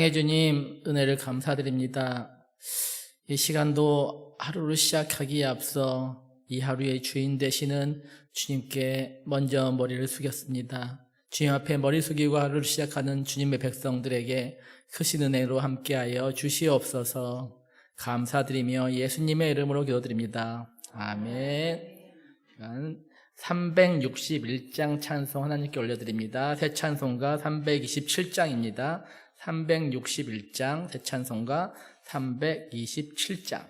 사랑해 주님, 은혜를 감사드립니다. 이 시간도 하루를 시작하기에 앞서 이 하루의 주인 되시는 주님께 먼저 머리를 숙였습니다. 주님 앞에 머리 숙이고 하루를 시작하는 주님의 백성들에게 크신 은혜로 함께하여 주시옵소서 감사드리며 예수님의 이름으로 기도드립니다. 아멘. 시간 361장 찬송 하나님께 올려드립니다. 새 찬송가 327장입니다. 361장 새 찬송가 327장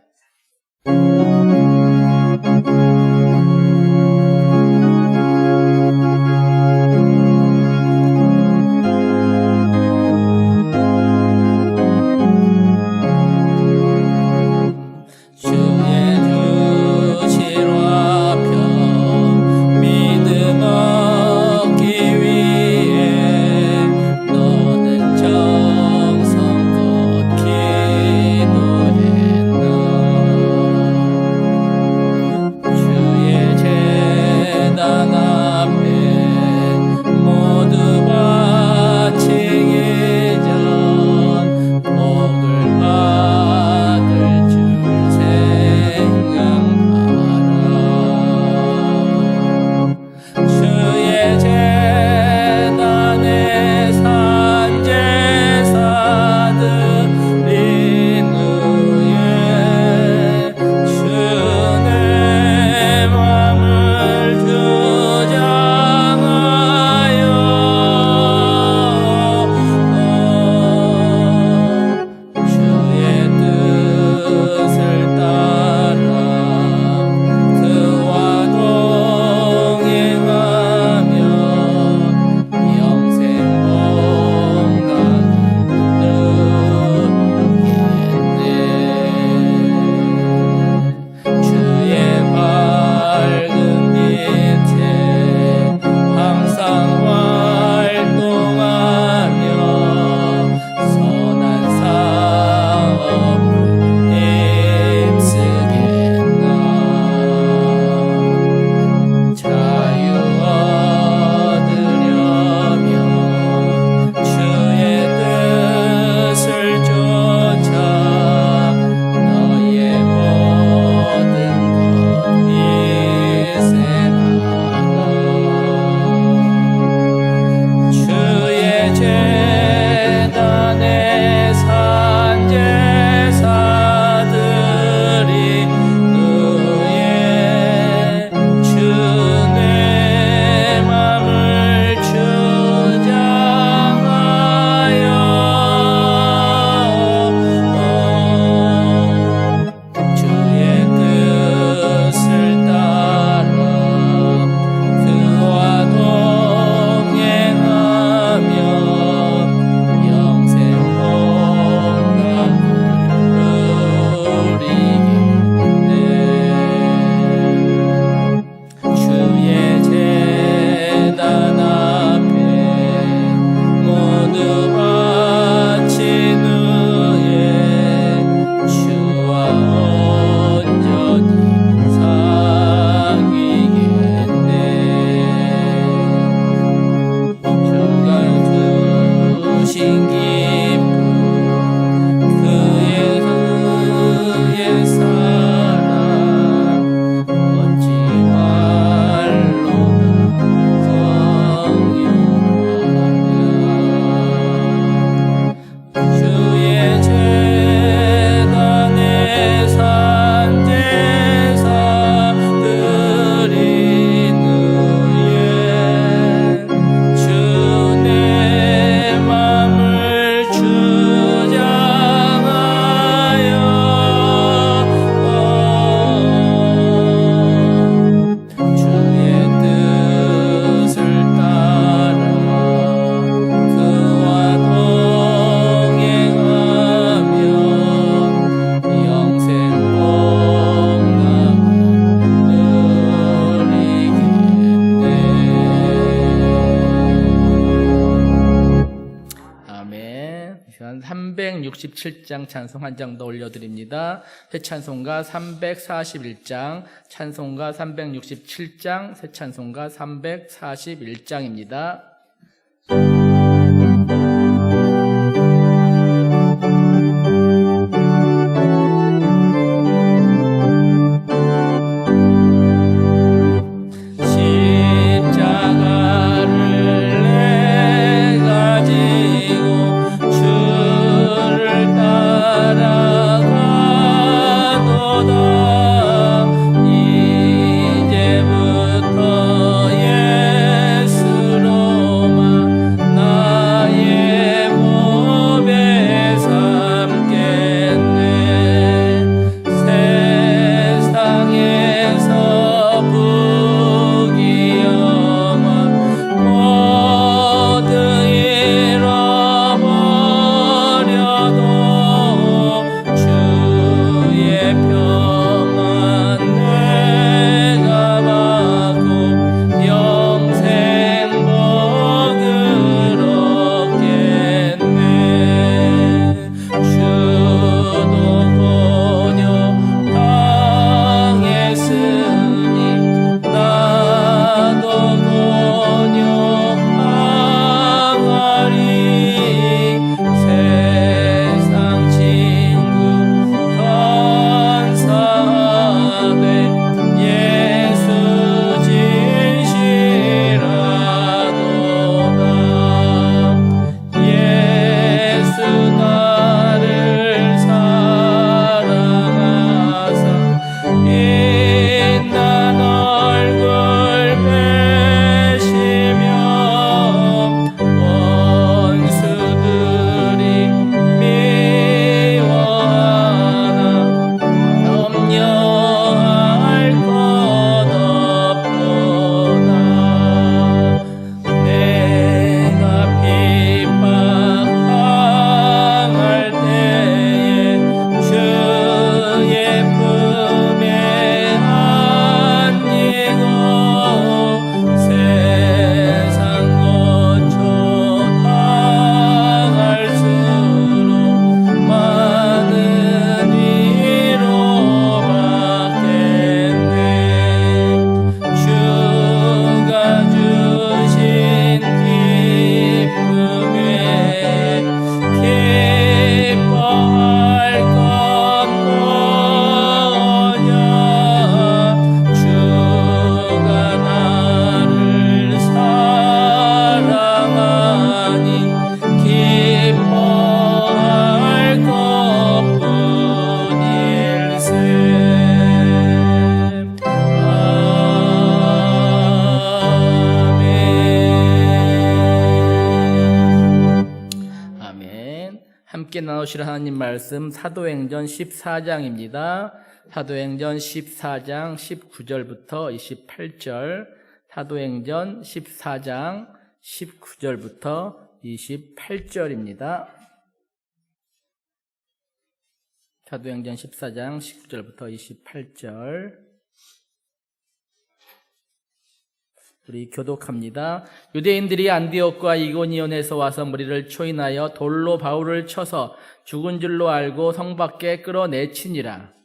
367장 찬송 한 장 더 올려드립니다. 새 찬송가 341장, 찬송가 367장, 새 찬송가 341장입니다. 함께 나누실 하나님 말씀 사도행전 14장입니다. 사도행전 14장 19절부터 28절, 사도행전 14장 19절부터 28절입니다. 사도행전 14장 19절부터 28절. 우리 교독합니다. 유대인들이 안디옥과 이고니온에서 와서 무리를 초인하여 돌로 바울을 쳐서 죽은 줄로 알고 성 밖에 끌어내치니라.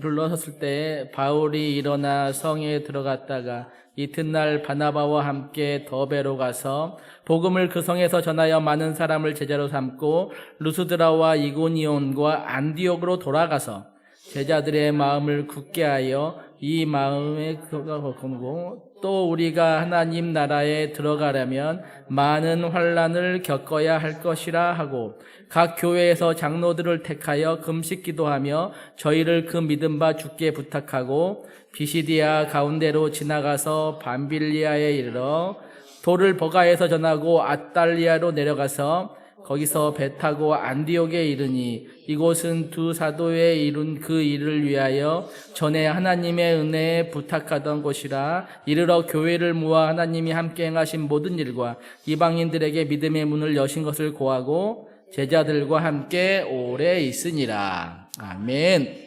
불러섰을 때 바울이 일어나 성에 들어갔다가 이튿날 바나바와 함께 더베로 가서 복음을 그 성에서 전하여 많은 사람을 제자로 삼고 루스드라와 이고니온과 안디옥으로 돌아가서 제자들의 마음을 굳게 하여 이 마음에 그가 거고 또 우리가 하나님 나라에 들어가려면 많은 환란을 겪어야 할 것이라 하고 각 교회에서 장로들을 택하여 금식 기도하며 저희를 그 믿음 바 죽게 부탁하고 비시디아 가운데로 지나가서 밤빌리아에 이르러 돌을 버가에서 전하고 아달리아로 내려가서 거기서 배 타고 안디옥에 이르니 이곳은 두 사도의 이룬 그 일을 위하여 전에 하나님의 은혜에 부탁하던 곳이라 이르러 교회를 모아 하나님이 함께 행하신 모든 일과 이방인들에게 믿음의 문을 여신 것을 고하고 제자들과 함께 오래 있으니라. 아멘.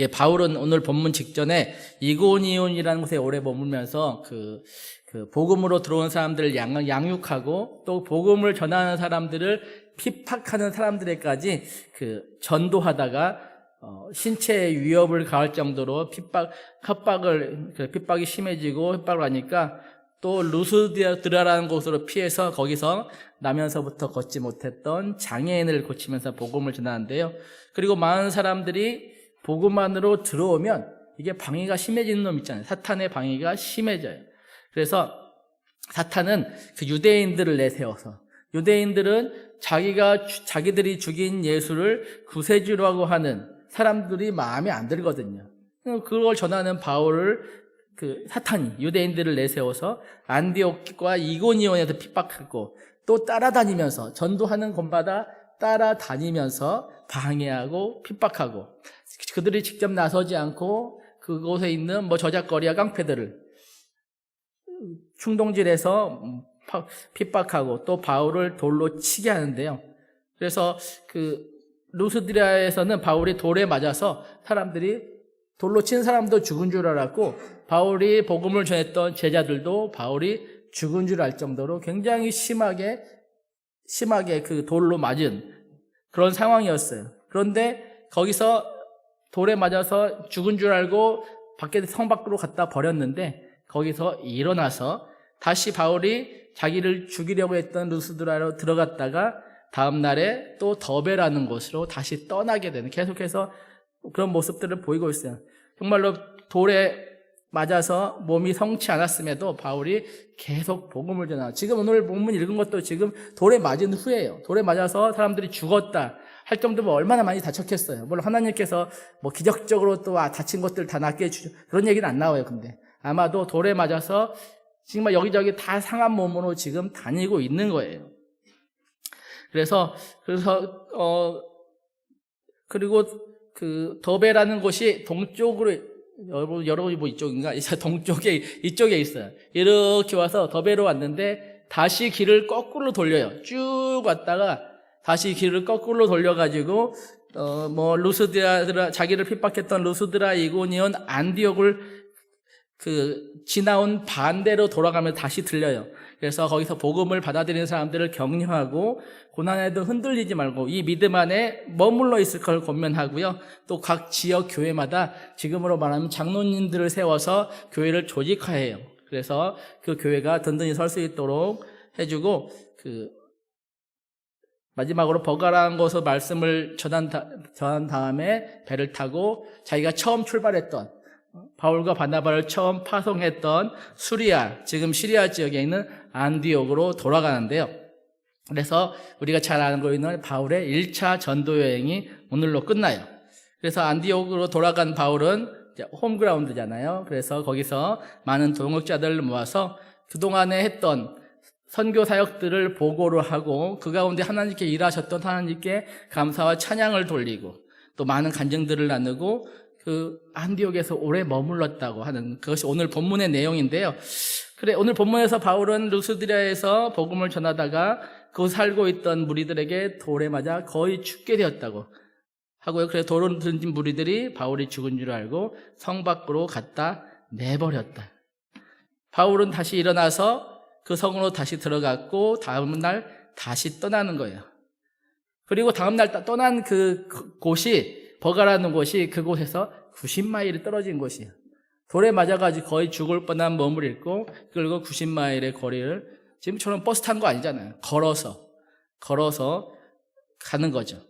예, 바울은 오늘 본문 직전에 이고니온이라는 곳에 오래 머물면서 그, 그 복음으로 들어온 사람들을 양, 양육하고 또 복음을 전하는 사람들을 핍박하는 사람들에까지 그 전도하다가 어, 신체에 위협을 가할 정도로 핍박, 협박을, 그 핍박이 심해지고 협박을 하니까 또 루스드라라는 곳으로 피해서 거기서 나면서부터 걷지 못했던 장애인을 고치면서 복음을 전하는데요. 그리고 많은 사람들이 복음 안으로 들어오면 이게 방해가 심해지는 놈 있잖아요. 사탄의 방해가 심해져요. 그래서 사탄은 그 유대인들을 내세워서 유대인들은 자기가 자기들이 죽인 예수를 구세주라고 하는 사람들이 마음에 안 들거든요. 그걸 전하는 바울을 그 사탄이 유대인들을 내세워서 안디옥과 이고니온에서 핍박하고 또 따라다니면서 전도하는 곳마다 따라다니면서 방해하고 핍박하고 그들이 직접 나서지 않고 그곳에 있는 뭐 저작거리와 깡패들을 충동질해서 핍박하고 또 바울을 돌로 치게 하는데요. 그래서 그 루스드라에서는 바울이 돌에 맞아서 사람들이 돌로 친 사람도 죽은 줄 알았고 바울이 복음을 전했던 제자들도 바울이 죽은 줄 알 정도로 굉장히 심하게 심하게 그 돌로 맞은 그런 상황이었어요. 그런데 거기서 돌에 맞아서 죽은 줄 알고 밖에 성 밖으로 갖다 버렸는데 거기서 일어나서 다시 바울이 자기를 죽이려고 했던 루스드라로 들어갔다가 다음 날에 또 더베라는 곳으로 다시 떠나게 되는 계속해서 그런 모습들을 보이고 있어요. 정말로 돌에 맞아서 몸이 성치 않았음에도 바울이 계속 복음을 전하. 지금 오늘 본문 읽은 것도 지금 돌에 맞은 후에요. 돌에 맞아서 사람들이 죽었다 할 정도면 얼마나 많이 다쳤겠어요. 물론 하나님께서 뭐 기적적으로 또 아, 다친 것들 다 낫게 해주죠. 그런 얘기는 안 나와요. 근데 아마도 돌에 맞아서 정말 여기저기 다 상한 몸으로 지금 다니고 있는 거예요. 그래서 그래서 어 그리고 그 더베라는 곳이 동쪽으로 여러분 여러분이 뭐 이쪽인가? 이제 동쪽에 이쪽에 있어요. 이렇게 와서 더베로 왔는데 다시 길을 거꾸로 돌려요. 쭉 왔다가 다시 길을 거꾸로 돌려가지고 어뭐 루스드라 자기를 핍박했던 루스드라 이고니온 안디옥을 그 지나온 반대로 돌아가면 다시 들려요. 그래서 거기서 복음을 받아들이는 사람들을 격려하고 고난에도 흔들리지 말고 이 믿음 안에 머물러 있을 걸 권면하고요. 또 각 지역 교회마다 지금으로 말하면 장로님들을 세워서 교회를 조직화해요. 그래서 그 교회가 든든히 설 수 있도록 해주고 그 마지막으로 버가라는 곳에 말씀을 전한, 다, 전한 다음에 배를 타고 자기가 처음 출발했던 바울과 바나바를 처음 파송했던 수리아, 지금 시리아 지역에 있는 안디옥으로 돌아가는데요. 그래서 우리가 잘 알고 있는 바울의 1차 전도 여행이 오늘로 끝나요. 그래서 안디옥으로 돌아간 바울은 홈그라운드잖아요. 그래서 거기서 많은 동역자들을 모아서 그동안에 했던 선교 사역들을 보고를 하고 그 가운데 하나님께 일하셨던 하나님께 감사와 찬양을 돌리고 또 많은 간증들을 나누고 그 안디옥에서 오래 머물렀다고 하는 그것이 오늘 본문의 내용인데요. 그래 오늘 본문에서 바울은 루스드리아에서 복음을 전하다가 그 살고 있던 무리들에게 돌에 맞아 거의 죽게 되었다고 하고요. 그래서 돌을 던진 무리들이 바울이 죽은 줄 알고 성 밖으로 갖다 내버렸다. 바울은 다시 일어나서 그 성으로 다시 들어갔고 다음날 다시 떠나는 거예요. 그리고 다음날 떠난 그 곳이 버가라는 곳이 그곳에서 90마일이 떨어진 곳이에요. 돌에 맞아가지고 거의 죽을 뻔한 몸을 잃고 그리고 90마일의 거리를 지금처럼 버스 탄 거 아니잖아요. 걸어서 걸어서 가는 거죠.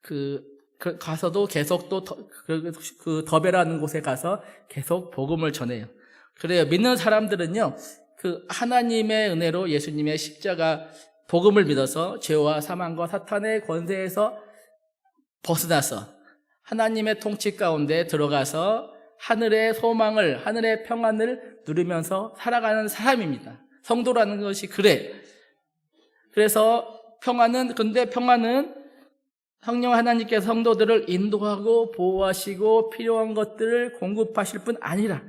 그, 그 가서도 계속 또 그, 그 더베라는 곳에 가서 계속 복음을 전해요. 그래요. 믿는 사람들은요. 그 하나님의 은혜로 예수님의 십자가 복음을 믿어서 죄와 사망과 사탄의 권세에서 벗어나서 하나님의 통치 가운데 들어가서 하늘의 소망을, 하늘의 평안을 누리면서 살아가는 사람입니다. 성도라는 것이 그래. 그래서 평안은, 근데 평안은 성령 하나님께서 성도들을 인도하고 보호하시고 필요한 것들을 공급하실 뿐 아니라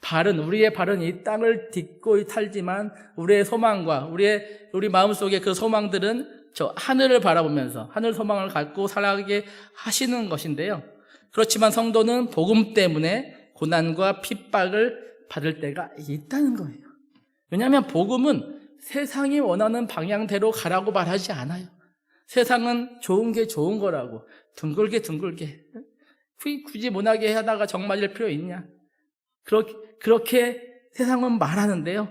발은 우리의 발은 이 땅을 딛고 살지만 우리의 소망과 우리의 우리 마음속에 그 소망들은 저 하늘을 바라보면서 하늘 소망을 갖고 살아가게 하시는 것인데요. 그렇지만 성도는 복음 때문에 고난과 핍박을 받을 때가 있다는 거예요. 왜냐하면 복음은 세상이 원하는 방향대로 가라고 말하지 않아요. 세상은 좋은 게 좋은 거라고 둥글게 둥글게 굳이 못하게 하다가 정 맞을 필요 있냐? 그렇게, 그렇게 세상은 말하는데요.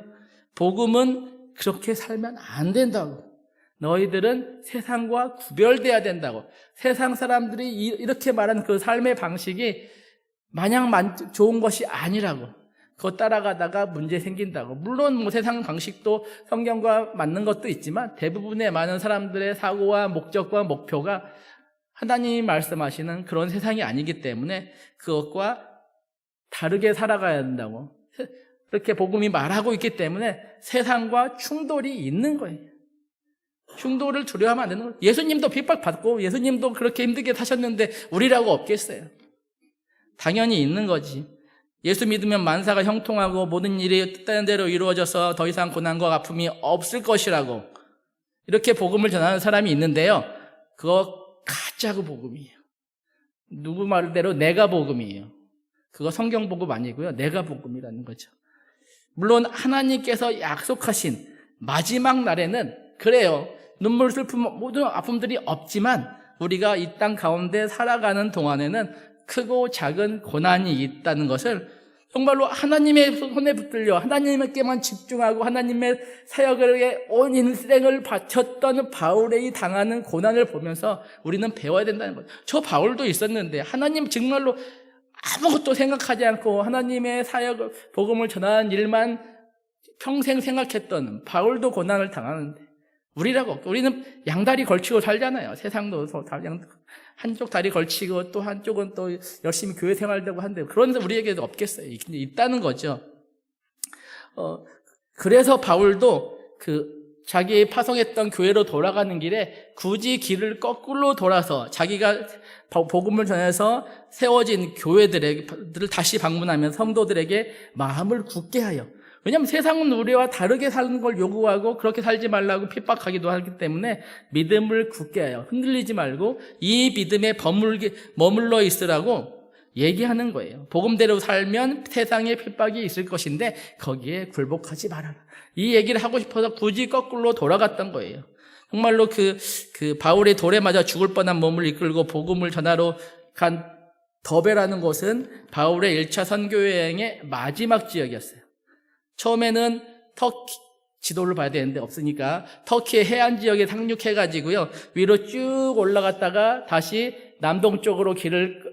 복음은 그렇게 살면 안 된다고. 너희들은 세상과 구별돼야 된다고. 세상 사람들이 이렇게 말하는 그 삶의 방식이 마냥 좋은 것이 아니라고. 그거 따라가다가 문제 생긴다고. 물론 뭐 세상 방식도 성경과 맞는 것도 있지만 대부분의 많은 사람들의 사고와 목적과 목표가 하나님이 말씀하시는 그런 세상이 아니기 때문에 그것과 다르게 살아가야 된다고. 그렇게 복음이 말하고 있기 때문에 세상과 충돌이 있는 거예요. 충돌을 두려워하면 안 되는 거예요. 예수님도 핍박받고 예수님도 그렇게 힘들게 사셨는데 우리라고 없겠어요. 당연히 있는 거지. 예수 믿으면 만사가 형통하고 모든 일이 뜻되는 대로 이루어져서 더 이상 고난과 아픔이 없을 것이라고 이렇게 복음을 전하는 사람이 있는데요. 그거 가짜고 복음이에요. 누구 말대로 내가 복음이에요. 그거 성경 복음 아니고요. 내가 복음이라는 거죠. 물론 하나님께서 약속하신 마지막 날에는 그래요. 눈물, 슬픔, 모든 아픔들이 없지만 우리가 이 땅 가운데 살아가는 동안에는 크고 작은 고난이 있다는 것을 정말로 하나님의 손에 붙들려 하나님께만 집중하고 하나님의 사역에 온 인생을 바쳤던 바울의 당하는 고난을 보면서 우리는 배워야 된다는 거죠. 저 바울도 있었는데 하나님 정말로 아무것도 생각하지 않고 하나님의 사역, 복음을 전하는 일만 평생 생각했던 바울도 고난을 당하는데 우리라고 우리는 양다리 걸치고 살잖아요. 세상도 한쪽 다리 걸치고 또 한쪽은 또 열심히 교회 생활되고 한데 그런데 우리에게도 없겠어요. 있다는 거죠. 어, 그래서 바울도 그 자기 파송했던 교회로 돌아가는 길에 굳이 길을 거꾸로 돌아서 자기가 복음을 전해서 세워진 교회들을 다시 방문하면 성도들에게 마음을 굳게 하여 왜냐하면 세상은 우리와 다르게 사는 걸 요구하고 그렇게 살지 말라고 핍박하기도 하기 때문에 믿음을 굳게 하여 흔들리지 말고 이 믿음에 버물게, 머물러 있으라고 얘기하는 거예요. 복음대로 살면 세상에 핍박이 있을 것인데 거기에 굴복하지 말아라. 이 얘기를 하고 싶어서 굳이 거꾸로 돌아갔던 거예요. 정말로 그, 그 바울의 돌에 맞아 죽을 뻔한 몸을 이끌고 복음을 전하러 간 더베라는 곳은 바울의 1차 선교 여행의 마지막 지역이었어요. 처음에는 터키, 지도를 봐야 되는데 없으니까 터키의 해안 지역에 상륙해 가지고요. 위로 쭉 올라갔다가 다시 남동쪽으로 길을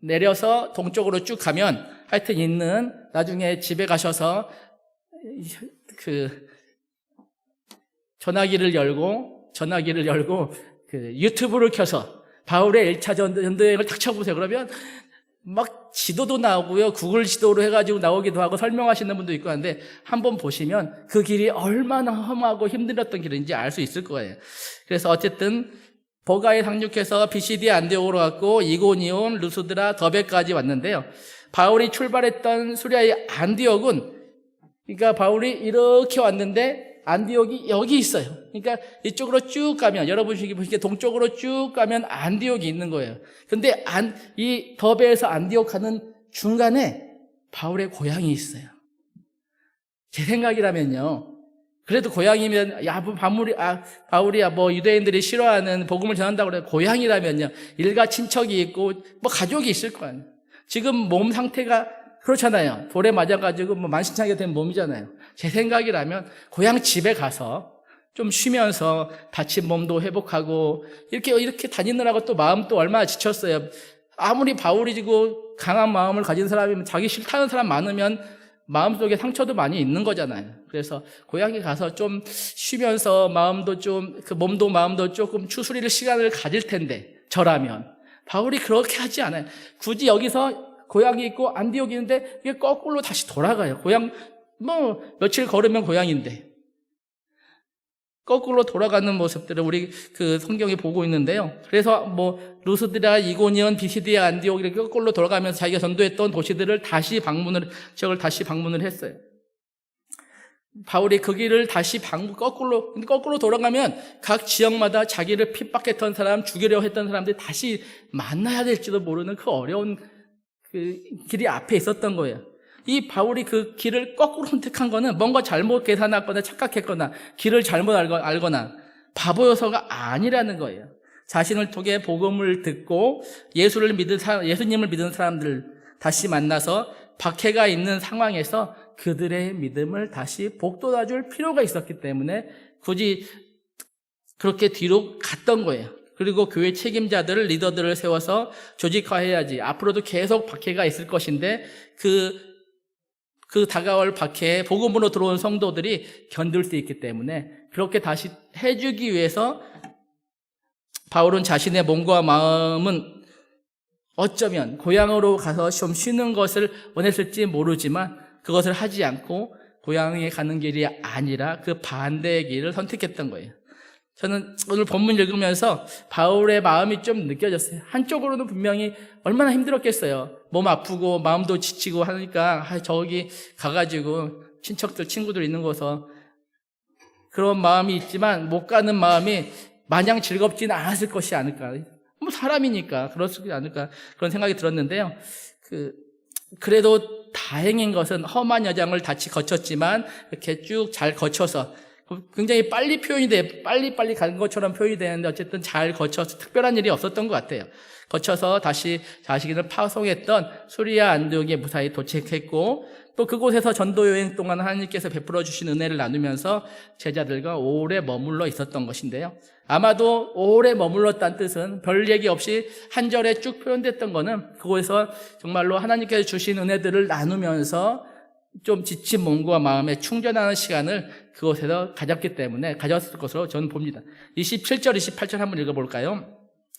내려서 동쪽으로 쭉 가면 하여튼 있는 나중에 집에 가셔서 그 전화기를 열고 전화기를 열고 그 유튜브를 켜서 바울의 1차 전도여행을 딱 쳐보세요. 그러면 막 지도도 나오고요. 구글 지도로 해가지고 나오기도 하고 설명하시는 분도 있고 한데 한번 보시면 그 길이 얼마나 험하고 힘들었던 길인지 알 수 있을 거예요. 그래서 어쨌든 버가에 상륙해서 BCD 안디옥으로 갔고 이고니온, 루스드라, 더베까지 왔는데요. 바울이 출발했던 수리아의 안디옥은 그러니까 바울이 이렇게 왔는데 안디옥이 여기 있어요. 그러니까 이쪽으로 쭉 가면 여러분이 보시기에 동쪽으로 쭉 가면 안디옥이 있는 거예요. 근데 안, 이 더베에서 안디옥 가는 중간에 바울의 고향이 있어요. 제 생각이라면요. 그래도 고향이면 야 뭐, 바울이 아 바울이야 뭐 유대인들이 싫어하는 복음을 전한다고 그래 고향이라면요 일가 친척이 있고 뭐 가족이 있을 거 아니에요. 지금 몸 상태가 그렇잖아요. 돌에 맞아가지고 뭐 만신창이가 된 몸이잖아요. 제 생각이라면 고향 집에 가서 좀 쉬면서 다친 몸도 회복하고 이렇게 이렇게 다니느라고 또 마음 또 얼마나 지쳤어요. 아무리 바울이지고 강한 마음을 가진 사람이면 자기 싫다는 사람 많으면 마음속에 상처도 많이 있는 거잖아요. 그래서 고향에 가서 좀 쉬면서 마음도 좀 그 몸도 마음도 조금 추스릴 시간을 가질 텐데 저라면 바울이 그렇게 하지 않아요. 굳이 여기서 고향이 있고 안디옥이 있는데 이게 거꾸로 다시 돌아가요. 고향 뭐 며칠 걸으면 고향인데 거꾸로 돌아가는 모습들을 우리 그 성경에 보고 있는데요. 그래서 뭐 루스드라, 이고니온, 비시디아, 안디옥 이렇게 거꾸로 돌아가면서 자기가 전도했던 도시들을 다시 방문을 지역을 다시 방문을 했어요. 바울이 그 길을 다시 방 거꾸로 거꾸로 돌아가면 각 지역마다 자기를 핍박했던 사람, 죽이려 했던 사람들이 다시 만나야 될지도 모르는 그 어려운 그 길이 앞에 있었던 거예요. 이 바울이 그 길을 거꾸로 선택한 거는 뭔가 잘못 계산했거나 착각했거나 길을 잘못 알거- 알거나 바보여서가 아니라는 거예요. 자신을 통해 복음을 듣고 예수를 믿은 사람, 예수님을 믿은 사람들 다시 만나서 박해가 있는 상황에서 그들의 믿음을 다시 복돋아 줄 필요가 있었기 때문에 굳이 그렇게 뒤로 갔던 거예요. 그리고 교회 책임자들을 리더들을 세워서 조직화해야지. 앞으로도 계속 박해가 있을 것인데 그 그 다가올 박해에 복음으로 들어온 성도들이 견딜 수 있기 때문에 그렇게 다시 해주기 위해서 바울은 자신의 몸과 마음은 어쩌면 고향으로 가서 좀 쉬는 것을 원했을지 모르지만 그것을 하지 않고 고향에 가는 길이 아니라 그 반대의 길을 선택했던 거예요. 저는 오늘 본문 읽으면서 바울의 마음이 좀 느껴졌어요. 한쪽으로는 분명히 얼마나 힘들었겠어요. 몸 아프고 마음도 지치고 하니까 아, 저기 가가지고 친척들 친구들 있는 곳에서 그런 마음이 있지만 못 가는 마음이 마냥 즐겁지는 않았을 것이 않을까. 뭐 사람이니까 그렇지 않을까 그런 생각이 들었는데요. 그 그래도 다행인 것은 험한 여정을 같이 거쳤지만 이렇게 쭉 잘 거쳐서 굉장히 빨리 표현이 돼 빨리 빨리 가는 것처럼 표현이 되는데 어쨌든 잘 거쳐서 특별한 일이 없었던 것 같아요. 거쳐서 다시 자신을 파송했던 수리아 안디옥에 무사히 도착했고 또 그곳에서 전도 여행 동안 하나님께서 베풀어 주신 은혜를 나누면서 제자들과 오래 머물러 있었던 것인데요. 아마도 오래 머물렀다는 뜻은 별 얘기 없이 한 절에 쭉 표현됐던 거는 그곳에서 정말로 하나님께서 주신 은혜들을 나누면서 좀 지친 몸과 마음에 충전하는 시간을 그곳에서 가졌기 때문에 가졌을 것으로 저는 봅니다. 27절, 28절 한번 읽어볼까요?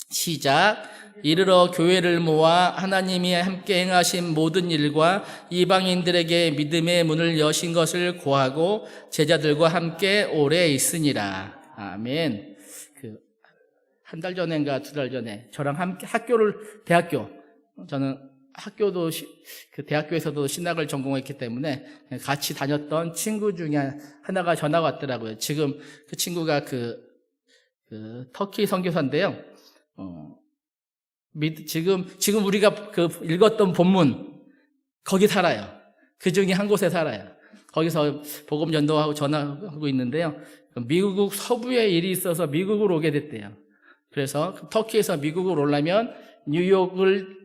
시작. 이르러 교회를 모아 하나님이 함께 행하신 모든 일과 이방인들에게 믿음의 문을 여신 것을 고하고 제자들과 함께 오래 있으니라. 아멘. 그, 한 달 전인가 두 달 전에 저랑 함께 학교를, 대학교, 저는 학교도 시- 그 대학교에서도 신학을 전공했기 때문에 같이 다녔던 친구 중에 하나가 전화가 왔더라고요. 지금 그 친구가 그, 그 터키 선교사인데요. 어, 믿- 지금 지금 우리가 그 읽었던 본문 거기 살아요. 그 중에 한 곳에 살아요. 거기서 복음 전도하고 전화하고 있는데요. 미국 서부에 일이 있어서 미국으로 오게 됐대요. 그래서 터키에서 미국으로 오려면 뉴욕을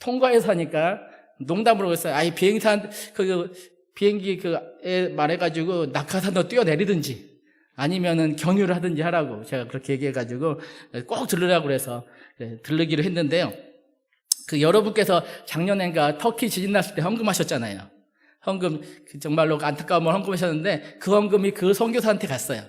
통과해서 하니까 농담으로 했어요. 아이 비행산 그 비행기 그에 말해가지고 낙하산도 뛰어내리든지 아니면은 경유를 하든지 하라고 제가 그렇게 얘기해가지고 꼭 들으라고 그래서 네, 들르기로 했는데요. 그 여러분께서 작년엔가 터키 지진 났을 때 헌금하셨잖아요. 헌금 그 정말로 안타까움을 헌금하셨는데 그 헌금이 그 선교사한테 갔어요.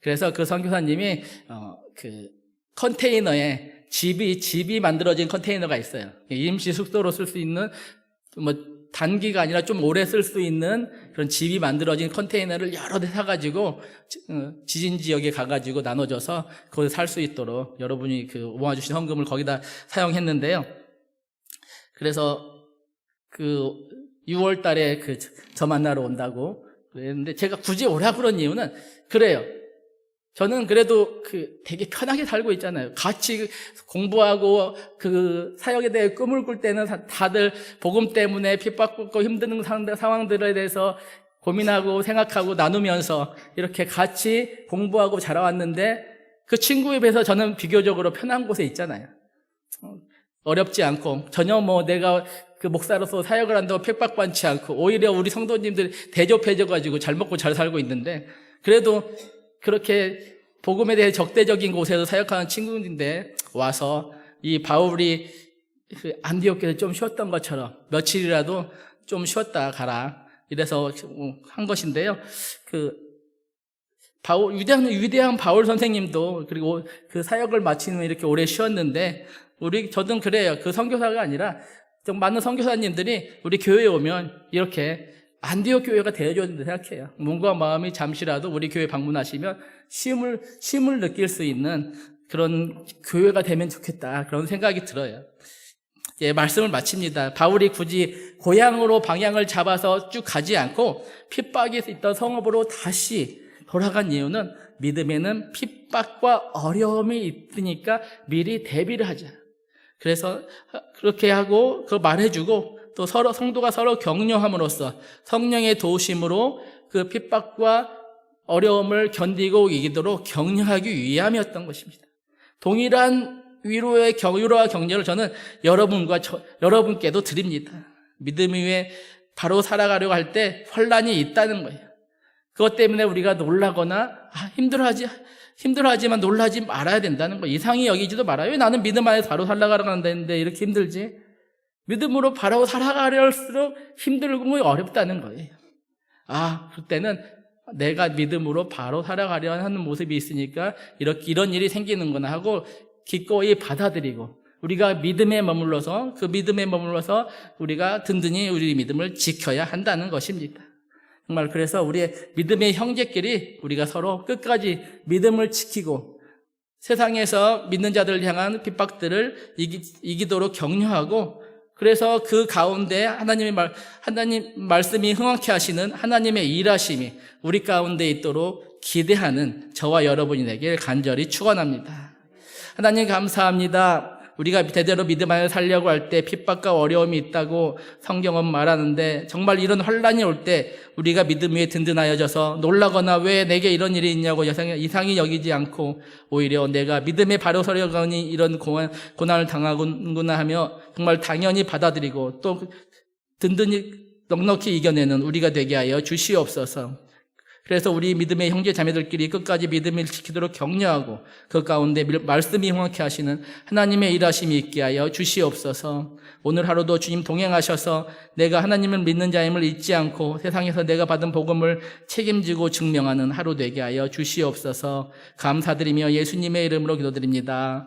그래서 그 선교사님이 어, 그 컨테이너에 집이 집이 만들어진 컨테이너가 있어요. 임시 숙소로 쓸 수 있는 뭐 단기가 아니라 좀 오래 쓸 수 있는 그런 집이 만들어진 컨테이너를 여러 대 사가지고 지- 어, 지진 지역에 가가지고 나눠줘서 거기 살수 있도록 여러분이 그 모아주신 헌금을 거기다 사용했는데요. 그래서 그 6월 달에 그 저 만나러 온다고 그랬는데 제가 굳이 오라 그런 이유는 그래요. 저는 그래도 그 되게 편하게 살고 있잖아요. 같이 공부하고 그 사역에 대해 꿈을 꿀 때는 다- 다들 복음 때문에 핍박받고 힘든 상- 상황들에 대해서 고민하고 생각하고 나누면서 이렇게 같이 공부하고 자라왔는데 그 친구에 비해서 저는 비교적으로 편한 곳에 있잖아요. 어, 어렵지 않고 전혀 뭐 내가 그 목사로서 사역을 한다고 핍박받지 않고 오히려 우리 성도님들이 대접해줘가지고 잘 먹고 잘 살고 있는데 그래도 그렇게 복음에 대해 적대적인 곳에서 사역하는 친구인데 와서 이 바울이 그 안디옥에서 좀 쉬었던 것처럼 며칠이라도 좀 쉬었다 가라 이래서 한 것인데요. 그 바울 위대한 위대한 바울 선생님도 그리고 그 사역을 마치는 이렇게 오래 쉬었는데 우리 저는 그래요. 그 선교사가 아니라 좀 많은 선교사님들이 우리 교회에 오면 이렇게 안디옥 교회가 되어줘야 된다 생각해요. 몸과 마음이 잠시라도 우리 교회 방문하시면 쉼을 쉼을 느낄 수 있는 그런 교회가 되면 좋겠다 그런 생각이 들어요. 예, 말씀을 마칩니다. 바울이 굳이 고향으로 방향을 잡아서 쭉 가지 않고 핍박이 있던 성읍으로 다시 돌아간 이유는 믿음에는 핍박과 어려움이 있으니까 미리 대비를 하자. 그래서 그렇게 하고 그 말해주고 또 서로 성도가 서로 격려함으로써 성령의 도우심으로 그 핍박과 어려움을 견디고 이기도록 격려하기 위함이었던 것입니다. 동일한 위로의 경, 위로와 격려를 저는 여러분과 저, 여러분께도 드립니다. 믿음 위에 바로 살아가려고 할 때 혼란이 있다는 거예요. 그것 때문에 우리가 놀라거나 아, 힘들어하지 힘들어하지만 놀라지 말아야 된다는 거. 이상히 여기지도 말아요. 왜 나는 믿음 안에 바로 살아가려는데 이렇게 힘들지? 믿음으로 바로 살아가려할수록 힘들고 어렵다는 거예요. 아, 그때는 내가 믿음으로 바로 살아가려 하는 모습이 있으니까 이렇게 이런 일이 생기는구나 하고 기꺼이 받아들이고 우리가 믿음에 머물러서 그 믿음에 머물러서 우리가 든든히 우리 믿음을 지켜야 한다는 것입니다. 정말 그래서 우리의 믿음의 형제끼리 우리가 서로 끝까지 믿음을 지키고 세상에서 믿는 자들을 향한 핍박들을 이기, 이기도록 격려하고 그래서 그 가운데 하나님의 말, 하나님 말씀이 흥황케 하시는 하나님의 일하심이 우리 가운데 있도록 기대하는 저와 여러분이 되길 간절히 축원합니다. 하나님 감사합니다. 우리가 대대로 믿음 안에 살려고 할 때 핍박과 어려움이 있다고 성경은 말하는데 정말 이런 환란이 올 때 우리가 믿음 위에 든든하여져서 놀라거나 왜 내게 이런 일이 있냐고 이상히 여기지 않고 오히려 내가 믿음에 바로 서려가니 이런 고난, 고난을 당하구나 하며 정말 당연히 받아들이고 또 든든히 넉넉히 이겨내는 우리가 되게 하여 주시옵소서. 그래서 우리 믿음의 형제 자매들끼리 끝까지 믿음을 지키도록 격려하고 그 가운데 말씀이 흥확해 하시는 하나님의 일하심이 있게 하여 주시옵소서. 오늘 하루도 주님 동행하셔서 내가 하나님을 믿는 자임을 잊지 않고 세상에서 내가 받은 복음을 책임지고 증명하는 하루 되게 하여 주시옵소서. 감사드리며 예수님의 이름으로 기도드립니다.